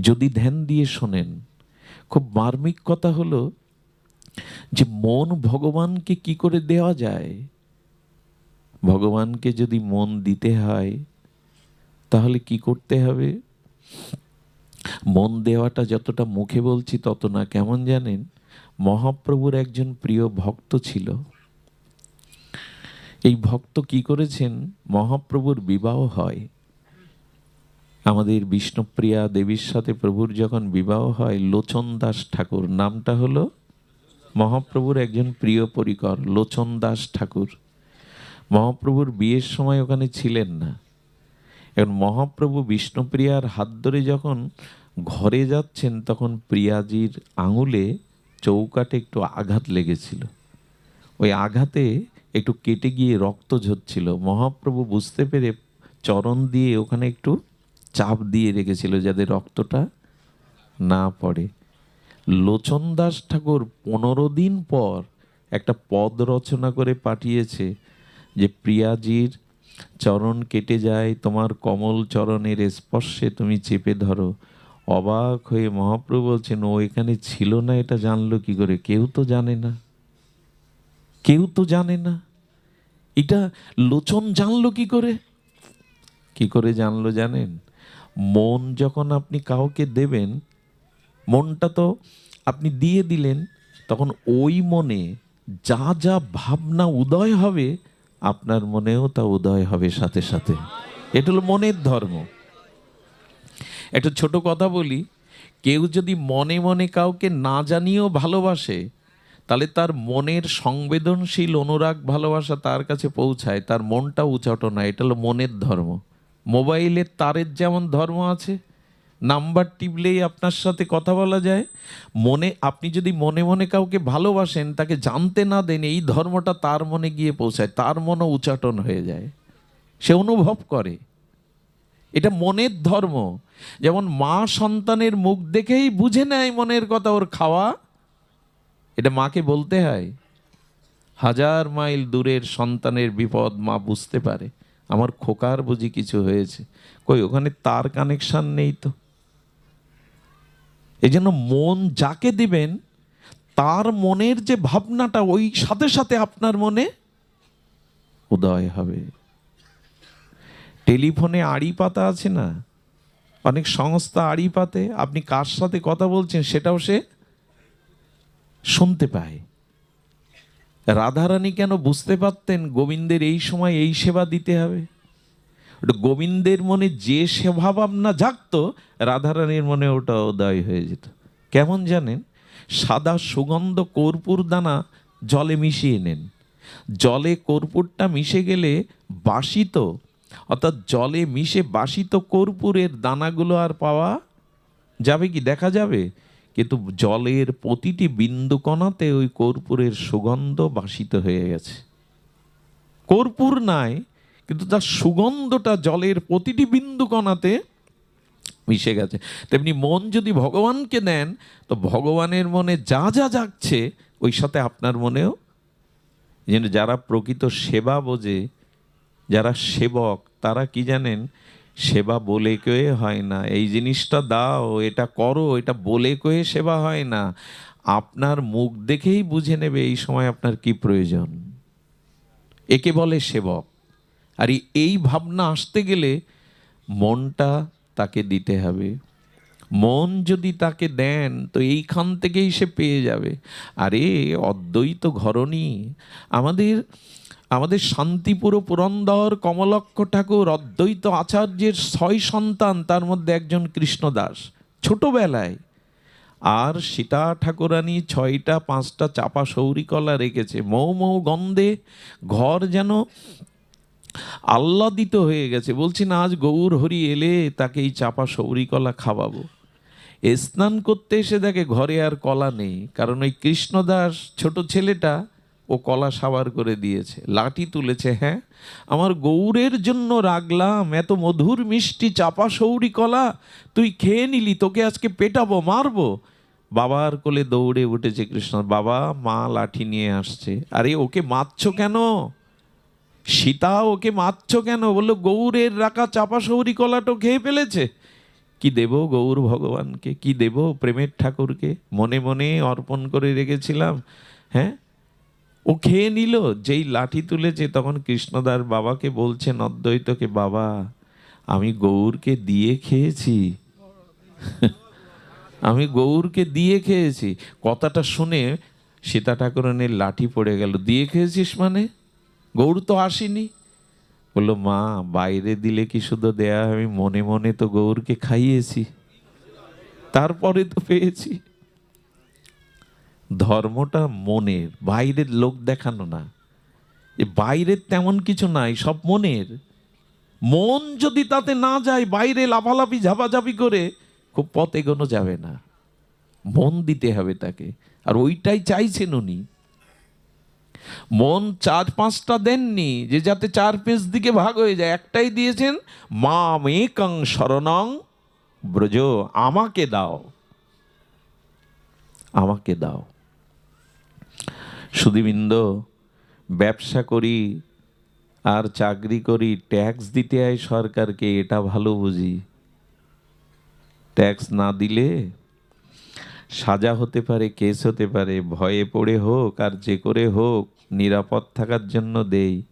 যদি ধ্যান দিয়ে শোনেন, খুব মার্মিক কথা হলো যে মন ভগবানকে কি করে দেওয়া যায়? ভগবানকে যদি মন দিতে হয়, তাহলে কি করতে হবে? মন দেওয়াটা যতটা মুখে বলছি তত না, কেমন জানেন? মহাপ্রভুর একজন প্রিয় ভক্ত ছিল। এই ভক্ত কি করেছেন? মহাপ্রভুর বিবাহ হয়। আমাদের বিষ্ণুপ্রিয়া দেবীর সাথে প্রভুর যখন বিবাহ হয়, লোচন দাস ঠাকুর, নামটা হলো মহাপ্রভুর একজন প্রিয় পরিকর, লোচন দাস ঠাকুর। মহাপ্রভুর বিয়ের সময় ওখানে ছিলেন না। এখন মহাপ্রভু বিষ্ণুপ্রিয়ার হাত ধরে যখন ঘরে যাচ্ছেন, তখন প্রিয়াজির আঙুলে চৌকাটে একটু আঘাত লেগেছিল। ওই আঘাতে একটু কেটে গিয়ে রক্ত ঝরছিল। মহাপ্রভু বুঝতে পেরে চরণ দিয়ে ওখানে একটু চাপ দিয়ে রেখেছিল যাদের রক্তটা না পড়ে। লোচন দাস ঠাকুর পনেরো দিন পর একটা পদ রচনা করে পাঠিয়েছে যে, প্রিয়াজির চরণ কেটে যায়, তোমার কমল চরণের স্পর্শে তুমি চেপে ধরো। অবাক হয়ে মহাপ্রভু বলছেন, ও এখানে ছিল না, এটা জানলো কি করে? কেউ তো জানে না। কেউ তো জানে না। এটা লোচন জানলো কি করে? কি করে জানলো জানেন? মন যখন আপনি কাউকে দেবেন, মনটা তো আপনি দিয়ে দিলেন, তখন ওই মনে যা যা ভাবনা উদয় হবে, আপনার মনেও তা উদয় হবে সাথে সাথে। এটা হলো মনের ধর্ম। একটা ছোট কথা বলি, কেউ যদি মনে মনে কাউকে না জানিয়েও ভালোবাসে, তাহলে তার মনের সংবেদনশীল অনুরাগ ভালোবাসা তার কাছে পৌঁছায়, তার মনটা উচাটো না এটা হলো মনের ধর্ম। মোবাইলের তারের যেমন ধর্ম আছে, নাম্বার টিপলেই আপনার সাথে কথা বলা যায়। মনে, আপনি যদি মনে মনে কাউকে ভালোবাসেন, তাকে জানতে না দেন, এই ধর্মটা তার মনে গিয়ে পৌঁছায়, তার মনও উচাটন হয়ে যায়। সে অনুভব করে। এটা মনের ধর্ম। যেমন মা সন্তানের মুখ দেখেই বুঝে নেয় মনের কথা, ওর খাওয়া। এটা মাকে বলতে হয়। হাজার মাইল দূরের সন্তানের বিপদ মা বুঝতে পারে। আমার খোকার বুঝি কিছু হয়েছে। কই, ওখানে তার কানেকশান নেই তো। এই জন্য মন যাকে দিবেন, তার মনের যে ভাবনাটা, ওই সাথে সাথে আপনার মনে উদয় হবে। টেলিফোনে আড়ি পাতা আছে না? অনেক সংস্থা আড়ি পাতে আপনি কার সাথে কথা বলছেন, সেটাও সে শুনতে পায়। রাধারানী কেন বুঝতে পারতেন গোবিন্দের এই সময় এই সেবা দিতে হবে? গোবিন্দের মনে যে সেবা ভাবনা জাগত, রাধারানীর মনে ওটা উদয় হয়ে যেত। কেমন জানেন? সাদা সুগন্ধ কর্পূর দানা জলে মিশিয়ে নেন। জলে কর্পূরটা মিশে গেলে বাসিত, অর্থাৎ জলে মিশে বাসিত কর্পূরের দানাগুলো আর পাওয়া যাবে কি? দেখা যাবে? কিন্তু জলের প্রতিটি বিন্দুকণাতে ওই কর্পূরের সুগন্ধ বাসিত হয়ে গেছে। কর্পূর নাই, কিন্তু তার সুগন্ধটা জলের প্রতিটি বিন্দু কণাতে মিশে গেছে। তেমনি মন যদি ভগবানকে দেন, তো ভগবানের মনে যা যা জাগছে, ওই সাথে আপনার মনেও যেন যারা প্রকৃত সেবা বোঝে, যারা সেবক, তারা কি জানেন সেবা বলে কয়ে হয় না। এই জিনিসটা দাও, এটা করো, এটা বলে কয়ে সেবা হয় না। আপনার মুখ দেখেই বুঝে নেবে এই সময় আপনার কি প্রয়োজন। একে বলে সেবক। আর এই- ভাবনা আসতে গেলে মনটা তাকে দিতে হবে। মন যদি তাকে দেন, তো এইখান থেকেই সে পেয়ে যাবে। আরে, অদ্বৈত ঘরণী, আমাদের আমাদের শান্তিপুর পুরন্দর কমলক্ষ ঠাকুর অদ্বৈত আচার্যের ছয় সন্তান, তার মধ্যে একজন কৃষ্ণদাস। ছোটবেলায় আর সীতা ঠাকুরানি ছয়টা, পাঁচটা চাপা সৌরিকলা রেখেছে। মৌ মৌ গন্ধে ঘর যেন আহ্লাদিত হয়ে গেছে। বলছি না, আজ গৌর হরি এলে তাকে এই চাপা সৌরিকলা খাওয়াবো। স্নান করতে এসে দেখে ঘরে আর কলা নেই, কারণ ওই কৃষ্ণদাস ছোট ছেলেটা ও কলা সাবার করে দিয়েছে, লাঠি তুলেছে হ্যাঁ? আমার গৌরের জন্য রাখলাম এত মধুর মিষ্টি চাপা সৌরি কলা, তুই খেয়ে নিলি, তোকে আজকে পেটাবো, মারবো। বাবার কোলে দৌড়ে উঠেছে কৃষ্ণ, বাবা, মা লাঠি নিয়ে আসছে। আরে, ওকে মারছো কেন? সীতা ওকে মারছো কেন? বলল, গৌরের রাখা চাপা সৌরি কলাটো খেয়ে ফেলেছে। কি দেব গৌর ভগবানকে? কি দেব প্রেমের ঠাকুরকে? মনে মনে অর্পণ করে রেখেছিলাম হ্যাঁ? ও খেয়ে নিল, যেই লাঠি তুলেছে তখন কৃষ্ণদার বাবাকে বলছেন অদ্বৈতকে বাবা, আমি গৌরকে দিয়ে খেয়েছি। আমি গৌরকে দিয়ে খেয়েছি। কথাটা শুনে সীতা ঠাকুরনের লাঠি পড়ে গেল। দিয়ে খেয়েছিস মানে? গৌর তো আসেনি। বলল, মা, বাইরে দিলে কি শুধু দেয়া আমি মনে মনে তো গৌরকে খাইয়েছি। তারপরে তো পেয়েছি। ধর্মটা মনের, বাইরের লোক দেখানো না। এ বাইরের তেমন কিছু নাই, সব মনের। মন যদি তাতে না যায়, বাইরে লাফালাফি, ঝাপাঝাপি করে, খুব পথ এগোনো যাবে না। মন দিতে হবে তাকে, আর ওইটাই চাইছেন উনি। মন চার পাঁচটা দেননি, যে যাতে চার পেজ দিকে ভাগ হয়ে যায়। একটাই দিয়েছেন মা মেকং শরণং ব্রজ, আমাকে দাও। আমাকে দাও। সুদীবৃন্দ ব্যবসা করি, আর চাকরি করি, ট্যাক্স দিতে হয় সরকারকে, এটা ভালো বুঝি। ট্যাক্স না দিলে সাজা হতে পারে, কেস হতে পারে, ভয়ে পড়ে হোক, আর যে করে হোক, নিরাপদ থাকার জন্য দেই।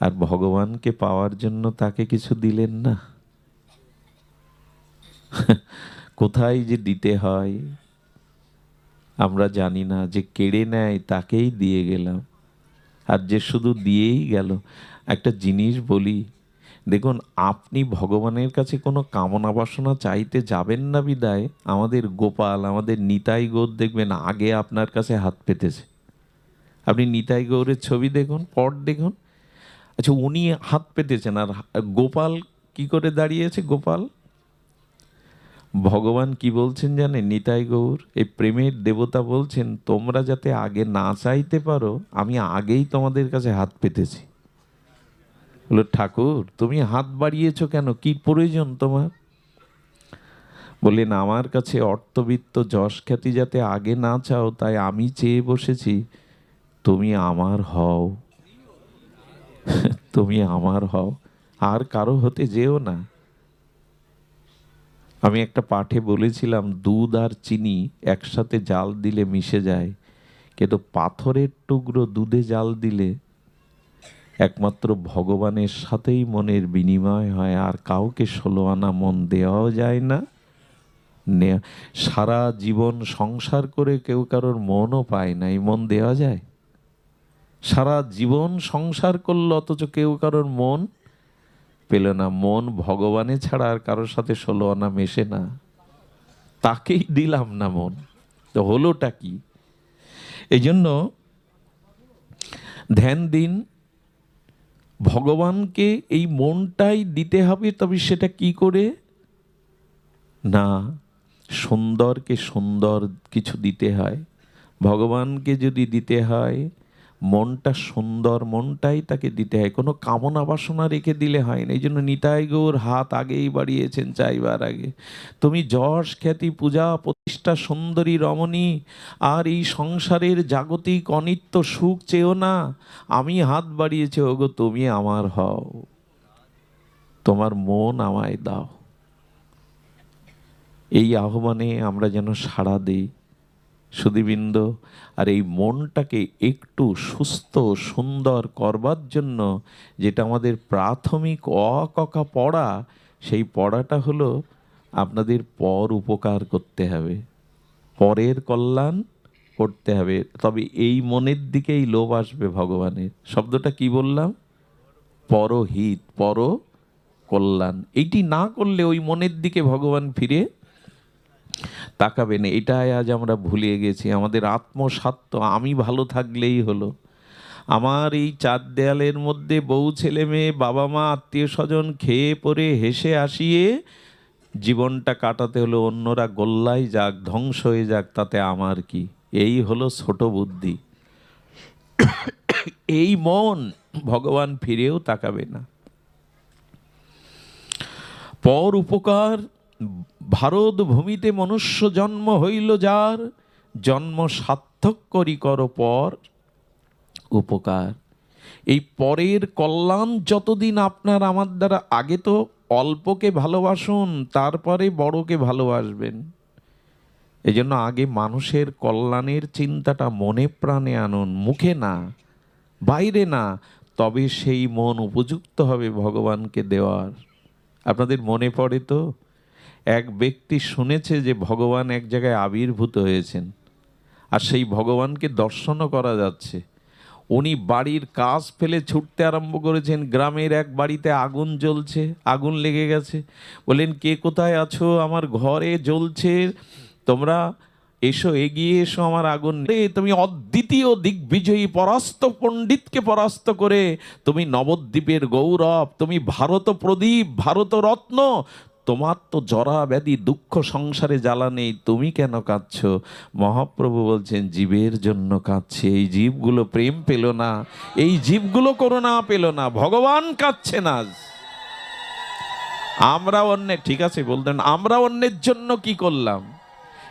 আর ভগবানকে পাওয়ার জন্য তাকে কিছু দিলেন না। কোথায় যে দিতে হয়? আমরা জানি না যে কেড়ে নেয় তাকেই দিয়ে গেলাম। আর যে শুধু দিয়েই গেল। একটা জিনিস বলি, দেখুন, আপনি ভগবানের কাছে কোনো কামনা বাসনা চাইতে যাবেন না বিদায়। আমাদের গোপাল, আমাদের নিতাই গৌর দেখবেন আগে আপনার কাছে হাত পেতেছে। আপনি নিতাই গৌরের ছবি দেখুন, পট দেখুন। আচ্ছা উনি হাত পেতেছেন। আর গোপাল কি করে দাঁড়িয়েছে গোপাল? ভগবান কি বলছেন জানেন? নিতাই গৌর, এই প্রেমের দেবতা বলছেন, তোমরা যাতে আগে না চাইতে পারো, আমি আগেই তোমাদের কাছে হাত পেতেছি। বলো, ঠাকুর, তুমি হাত বাড়িয়েছ কেন? কি প্রয়োজন তোমার? বললেন, আমার কাছে অর্থবিত্ত যশ খ্যাতি যাতে আগে না চাও, তাই আমি চেয়ে বসেছি, তুমি আমার হও। তুমি আমার হও, আর কারও হতে যেও না। আমি একটা পাঠে বলেছিলাম, দুধ আর চিনি একসাথে জাল দিলে মিশে যায়, কিন্তু পাথরের টুকরো দুধে জাল দিলে একমাত্র ভগবানের সাথেই মনের বিনিময় হয়, আর কাউকে ষোলো আনা মন দেওয়াও যায় না। সারা জীবন সংসার করে কেউ কারোর মনও পায় না, এই মন দেওয়া যায়? সারা জীবন সংসার করল অথচ কেউ কারোর মন পেল না। মন ভগবানে ছাড়া আর কারোর সাথে ষোলো আনা মেশে না। তাকেই দিলাম না মন। তো হলোটা কি? এই জন্য ধ্যান দিন। ভগবানকে এই মনটাই দিতে হবে, তবে সেটা কি করে? না, সুন্দরকে সুন্দর কিছু দিতে হয়। ভগবানকে যদি দিতে হয় মনটা সুন্দর, মনটাই তাকে দিতে হয়। কোনো কামনা বাসনা রেখে দিলে হয় না। এই জন্য নিতাই গৌর হাত আগেই বাড়িয়েছেন চাইবার আগে। তুমি যশ খ্যাতি, পূজা, প্রতিষ্ঠা, সুন্দরী, রমণী, আর এই সংসারের জাগতিক, অনিত্য, সুখ চেয়েও না। আমি হাত বাড়িয়েছি, ওগো তুমি আমার হও। তোমার মন আমায় দাও। এই আহ্বানে আমরা যেন সাড়া দিই। সুদীবৃন্দ, আর এই মনটাকে একটু সুস্থ, সুন্দর করবার জন্য যেটা আমাদের প্রাথমিক অককা পড়া, সেই পড়াটা হলো আপনাদের পর উপকার করতে হবে। পরের কল্যাণ করতে হবে। তবে এই মনের দিকেই লোভ আসবে ভগবানের। শব্দটা কি বললাম? পরহিত পর কল্যাণ এইটি না করলে ওই মনের দিকে ভগবান ফিরে তাকাবেন এটাই আজ আমরা ভুলিয়ে গেছি। আমাদের আত্মস্বার্থ আমি ভালো থাকলেই হলো। আমার এই চার দেয়ালের মধ্যে বউ, ছেলে, মেয়ে, বাবা, মা, আত্মীয় স্বজন খেয়ে, পরে হেসে আসিয়ে জীবনটা কাটাতে হলো, অন্যরা গোল্লায় যাক, ধ্বংস হয়ে যাক, তাতে আমার কি? এই হলো ছোট বুদ্ধি। এই মন ভগবান ফিরেও তাকাবে না। পর উপকার ভারত ভূমিতে মনুষ্য জন্ম হইল যার, জন্ম সার্থক করি কর পর উপকার। এই পরের কল্যাণ যতদিন আপনার আমার দ্বারা আগে তো অল্পকে ভালোবাসুন, তারপরে বড়কে ভালোবাসবেন। এই জন্য আগে মানুষের কল্যাণের চিন্তাটা মনে প্রাণে আনুন, মুখে না, বাইরে না, তবে সেই মন উপযুক্ত হবে ভগবানকে দেওয়ার। আপনাদের মনে পড়ে তো? এক ব্যক্তি শুনেছে যে ভগবান এক জায়গায় আবির্ভূত হয়েছেন আর সেই ভগবানকে দর্শনও করা যাচ্ছে। উনি বাড়ির কাজ ফেলে ছুটতে আরম্ভ করেছেন, গ্রামের এক বাড়িতে আগুন জ্বলছে, আগুন লেগে গেছে। বললেন, কে কোথায় আছো? আমার ঘরে জ্বলছে। তোমরা এসো, এগিয়ে এসো আমার আগুন তুমি অদ্বিতীয় দিগ্বিজয়ী পরাস্ত পণ্ডিতকে পরাস্ত করে, তুমি নবদ্বীপের গৌরব, তুমি ভারত প্রদীপ, ভারত রত্ন তোমার তো জরা ব্যাধি দুঃখ সংসারে জ্বালা নেই তুমি কেন কাঁদছ? মহাপ্রভু বলছেন, জীবের জন্য কাঁদছে, এই জীবগুলো প্রেম পেল না, এই জীবগুলো করোনা পেল না, ভগবান কাঁদছে না। আমরা অন্যের, ঠিক আছে বলতেন আমরা অন্যের জন্য কি করলাম?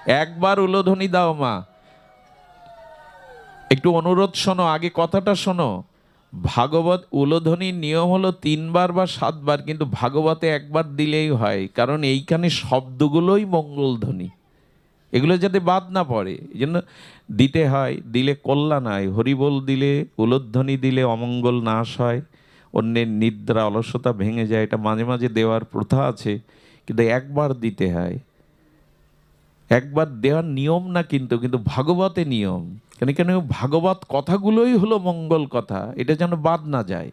একবার উলোধ্বনি দাও মা। একটু অনুরোধ শোনো, আগে কথাটা শোনো। ভাগবত উলোধ্বনির নিয়ম হলো তিনবার বা সাতবার, কিন্তু ভাগবতে একবার দিলেই হয়, কারণ এইখানে শব্দগুলোই মঙ্গলধ্বনি। এগুলো যাতে বাদ না পড়ে, এই জন্য দিতে হয়, দিলে কল্যাণ হয়। হরিবোল দিলে উলোধ্বনি দিলে অমঙ্গল নাশ হয়, অন্যের নিদ্রা, অলসতা ভেঙে যায়, এটা মাঝে মাঝে দেওয়ার প্রথা আছে, কিন্তু একবার দিতে হয়। একবার দেওয়ার নিয়ম না কিন্তু কিন্তু ভাগবতে নিয়ম। কেন কেন ভাগবত কথাগুলোই হলো মঙ্গল কথা এটা যেন বাদ না যায়।